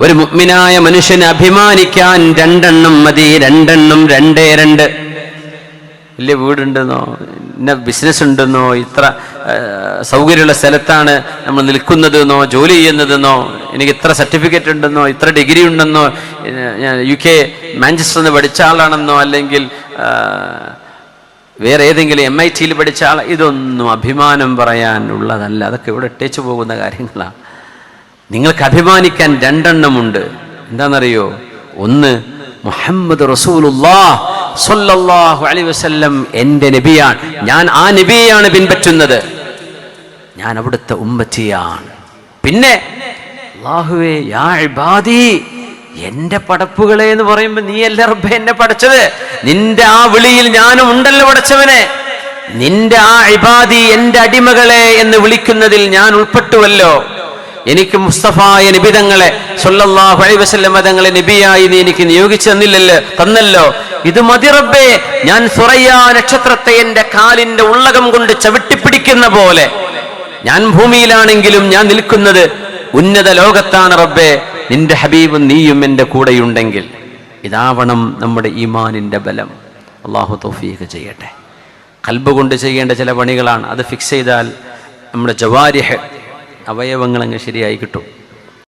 ഒരു മുഗ്മിനായ മനുഷ്യന് അഭിമാനിക്കാൻ രണ്ടെണ്ണം മതി രണ്ടെണ്ണം രണ്ടേ രണ്ട്. വലിയ വീടുണ്ടെന്നോ ഇന്ന ബിസിനസ് ഉണ്ടെന്നോ ഇത്ര സൗകര്യമുള്ള സ്ഥലത്താണ് നമ്മൾ നിൽക്കുന്നതെന്നോ ജോലി ചെയ്യുന്നതെന്നോ എനിക്ക് ഇത്ര സർട്ടിഫിക്കറ്റ് ഉണ്ടെന്നോ ഇത്ര ഡിഗ്രി ഉണ്ടെന്നോ യു കെ മാഞ്ചസ്റ്ററിൽ നിന്ന് പഠിച്ച ആളാണെന്നോ അല്ലെങ്കിൽ വേറെ ഏതെങ്കിലും എം ഐ ടിയിൽ പഠിച്ച ആൾ ഇതൊന്നും അഭിമാനം പറയാനുള്ളതല്ല അതൊക്കെ ഇവിടെ ഇട്ടേച്ചു പോകുന്ന കാര്യങ്ങളാണ് നിങ്ങൾക്ക് അഭിമാനിക്കാൻ രണ്ടെണ്ണമുണ്ട് എന്താണെന്നറിയോ? ഒന്ന് മുഹമ്മദ് എന്റെ നബിയാണ്. ഞാൻ ആ നബിയെയാണ് പിൻപറ്റുന്നത്. ഞാൻ അവിടുത്തെ ഉമ്മച്ചിയാണ് പിന്നെ യാ ഇബാദി എന്റെ പടപ്പുകളെ എന്ന് പറയുമ്പോ നീ അല്ല റബ്ബ എന്നെ പടച്ചത്? നിന്റെ ആ വിളിയിൽ ഞാനും ഉണ്ടല്ലോ പടച്ചവനെ. നിന്റെ ആ ഇബാദി എന്റെ അടിമകളെ എന്ന് വിളിക്കുന്നതിൽ ഞാൻ ഉൾപ്പെട്ടുവല്ലോ. എനിക്ക് മുസ്തഫായ നിബിതങ്ങളെ സല്ലല്ലാഹു അലൈഹി വസല്ലം തങ്ങളെ നബിയായി നീ എനിക്ക് നിയോഗിച്ചു തന്നില്ലല്ലോ തന്നല്ലോ. ഇത് മതി റബ്ബേ. ഞാൻ സുറയ്യ നക്ഷത്രത്തെ എന്റെ കാലിന്റെ ഉള്ളകം കൊണ്ട് ചവിട്ടിപ്പിടിക്കുന്ന പോലെ. ഞാൻ ഭൂമിയിലാണെങ്കിലും ഞാൻ നിൽക്കുന്നത് ഉന്നത ലോകത്താണ് റബ്ബേ. നിന്റെ ഹബീബ് നീയും എന്റെ കൂടെയുണ്ടെങ്കിൽ ഇതാവണം നമ്മുടെ ഈമാനിന്റെ ബലം. അള്ളാഹു തൗഫീഖ് ചെയ്യട്ടെ. കൽബ് കൊണ്ട് ചെയ്യേണ്ട ചില പണികളാണ്. അത് ഫിക്സ് ചെയ്താൽ നമ്മുടെ ജവാരിഹ് അവയവങ്ങൾ അങ്ങ് ശരിയായി കിട്ടും.